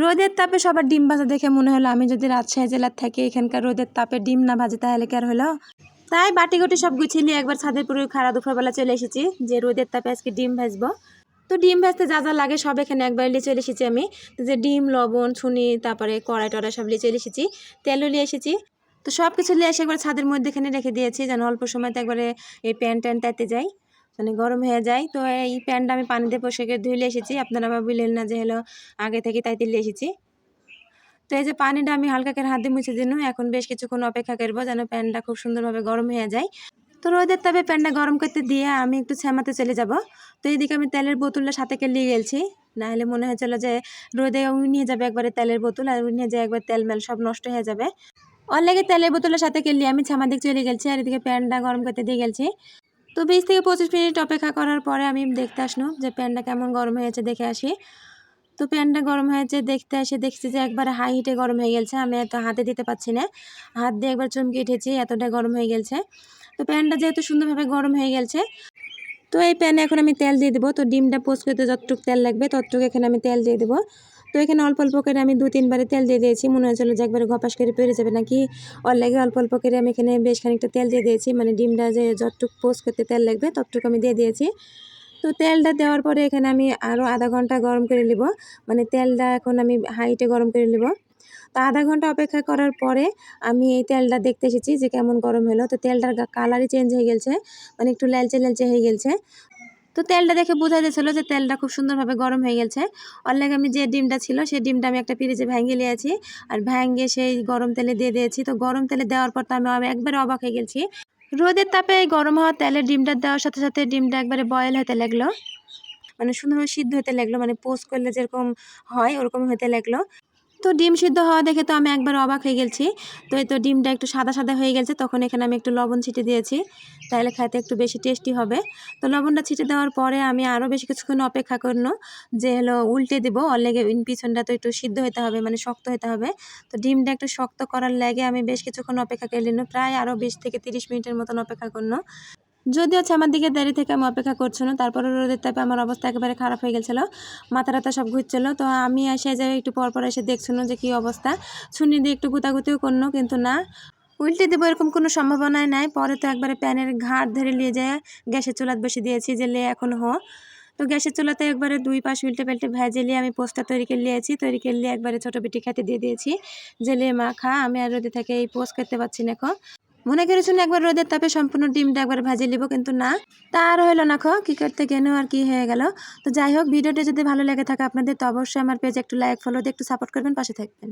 রোদের তাপে সবার ডিম ভাজা দেখে মনে হলো আমি যদি রাজশাহী জেলার থাকি এখানকার রোদের তাপে ডিম না ভাজি তাহলে কি আর হলো? তাই বাটি গুটি সব গুছিয়ে নিয়ে একবার ছাদের পুরো খাড়া দুপুরবেলা চলে এসেছি যে রোদের তাপে আজকে ডিম ভাজবো। তো ডিম ভাজতে যা যা লাগে সব এখানে একবার নিয়ে চলে এসেছি আমি। যে ডিম, লবণ, ছুনি, তারপরে কড়াই টড়াই সব নিয়ে চলে এসেছি। তেলও নিয়ে এসেছি। তো সব কিছু নিয়ে এসে একবার ছাদের মধ্যে এখানে রেখে দিয়েছি যেন অল্প সময়তে একবারে এই প্যান ট্যান তাইতে যাই। মানে গরম হয়ে যায়। তো এই প্যানটা আমি পানিতে পোষাকে ধুইলে এসেছি। আপনারা আবার বুঝলেন না যে হলো আগে থেকে তাইতে নিয়ে এসেছি। তো এই যে পানিটা আমি হালকা করে হাত দিয়ে মুছে দিন। এখন বেশ কিছুক্ষণ অপেক্ষা করব যেন প্যানটা খুব সুন্দরভাবে গরম হয়ে যায়। তো রোদের তবে প্যানটা গরম করতে দিয়ে আমি একটু ছ্যামাতে চলে যাব। তো এইদিকে আমি তেলের বোতলটা সাথে নিয়ে গেছি নাহলে মনে হয়েছিল যে রোদে উনি নিয়ে যাবে একবারে তেলের বোতল আর উনি নিয়ে যায় একবার তেল মেল সব নষ্ট হয়ে যাবে। লেগে তেলের বোতলের সাথে কেলি আমি ছামা দিকে চলে গেছি আর এদিকে প্যানটা গরম করতে দিয়ে গেছি তো বিশ থেকে পঁচিশ মিনিট অপেক্ষা করার পরে আমি দেখতে আসলো যে প্যানটা কেমন গরম হয়েছে দেখে আসি। তো প্যানটা গরম হয়েছে দেখতে এসে দেখছি যে একবার হাই হিটে গরম হয়ে গেছে। আমি এত হাতে দিতে পারছি না। হাত দিয়ে একবার চমকে উঠেছি, এতটা গরম হয়ে গেছে। তো প্যানটা যেহেতু সুন্দরভাবে গরম হয়ে গেছে, তো এই প্যানে এখন আমি তেল দিয়ে দেবো। তো ডিমটা পোস্ট করতে যতটুকু তেল লাগবে ততটুকু এখানে আমি তেল দিয়ে দেবো। তো এখানে অল্প অল্প করে আমি দু তিনবারে তেল দিয়ে দিয়েছি। মনে হয়েছিল যে একবারে ঘপাস করে পেরে যাবে নাকি? ওর লাগে অল্প অল্প করে আমি এখানে বেশ খানিকটা তেল দিয়ে দিয়েছি। মানে ডিমটা যে যতটুকু পোস্ট করতে তেল লাগবে, ততটুকু আমি দিয়ে দিয়েছি। তো তেলটা দেওয়ার পরে এখানে আমি আরও আধা ঘণ্টা গরম করে নেব। মানে তেলটা এখন আমি হাইটে গরম করে নেব। তো আধা ঘণ্টা অপেক্ষা করার পরে আমি এই তেলটা দেখতে এসেছি যে কেমন গরম হলো। তো তেলটার কালারই চেঞ্জ হয়ে গেছে মানে একটু লালচে লালচে হয়ে গেছে তো তেলটা দেখে বোঝা যাচ্ছিল যে তেলটা খুব সুন্দরভাবে গরম হয়ে গেছে। ওর লাগে আমি যে ডিমটা ছিল, সেই ডিমটা আমি একটা পিরিজে ভেঙে নিয়েছি। আর ভেঙে সেই গরম তেলে দিয়ে দিয়েছি। তো গরম তেলে দেওয়ার পর তো আমি একবারে অবাক হয়ে গেছি। রোদের তাপে গরম হওয়া তেলে ডিমটা দেওয়ার সাথে সাথে ডিমটা একবারে বয়েল হতে লাগল। মানে সুন্দরভাবে সিদ্ধ হতে লাগল। মানে পোস্ট করলে যেরকম হয়, ওরকম হতে লাগল। তো ডিম সিদ্ধ হওয়া দেখে তো আমি একবার অবাক হয়ে গেছি। তো এই তো ডিমটা একটু সাদা সাদা হয়ে গেছে, তখন এখানে আমি একটু লবণ ছিটে দিয়েছি। তাহলে খাইতে একটু বেশি টেস্টি হবে। তো লবণটা ছিটে দেওয়ার পরে আমি আরও বেশি কিছুক্ষণ অপেক্ষা করল যে হলো উল্টে দেবো। ওর লেগে পিছনটা তো একটু সিদ্ধ হতে হবে মানে শক্ত হতে হবে। তো ডিমটা একটু শক্ত করার লেগে আমি বেশ কিছুক্ষণ অপেক্ষা করে নিল প্রায় আরও বিশ থেকে তিরিশ মিনিটের মতন অপেক্ষা করল যদিও হচ্ছে আমার দিকে দেরি থেকে আমি অপেক্ষা করছিল তারপরে রোদের তাপে আমার অবস্থা একেবারে খারাপ হয়ে গেছিল, মাথা টাথা সব ঘুরছিল। তো আমি এসে যাই একটু পর পর এসে দেখছিল যে কী অবস্থা শুনি দিয়ে একটু গুতাগুতিও করল, কিন্তু না। উল্টে দেবো এরকম কোনো সম্ভাবনাই নাই, পরে তো একবারে প্যানের ঘাট ধরে নিয়ে যায় গ্যাসের চুলাত বসে দিয়েছি যে লে এখন হো। তো গ্যাসের চুলাতে একবারে দুই পাশ উল্টে পাল্টে ভেজে নিয়ে আমি পোস্টটা তৈরি করে নিয়েছি, তৈরি করে নিয়ে একবারে ছোটো পিটি খেতে দিয়ে দিয়েছি। যে লে মা খা, আমি আর রোদে থেকে এই পোস্ট করতে পারছি না এখন। মনে করেছিল একবার রোদের তাপে সম্পূর্ণ ডিমটা একবার ভাজে নিব, কিন্তু না। তার হইল না খো, কী করতে কেন আর কি হয়ে গেল। তো যাই হোক, ভিডিওটা যদি ভালো লেগে থাকে আপনাদের, তো অবশ্যই আমার পেজে একটু লাইক ফলো দিয়ে একটু সাপোর্ট করবেন, পাশে থাকবেন।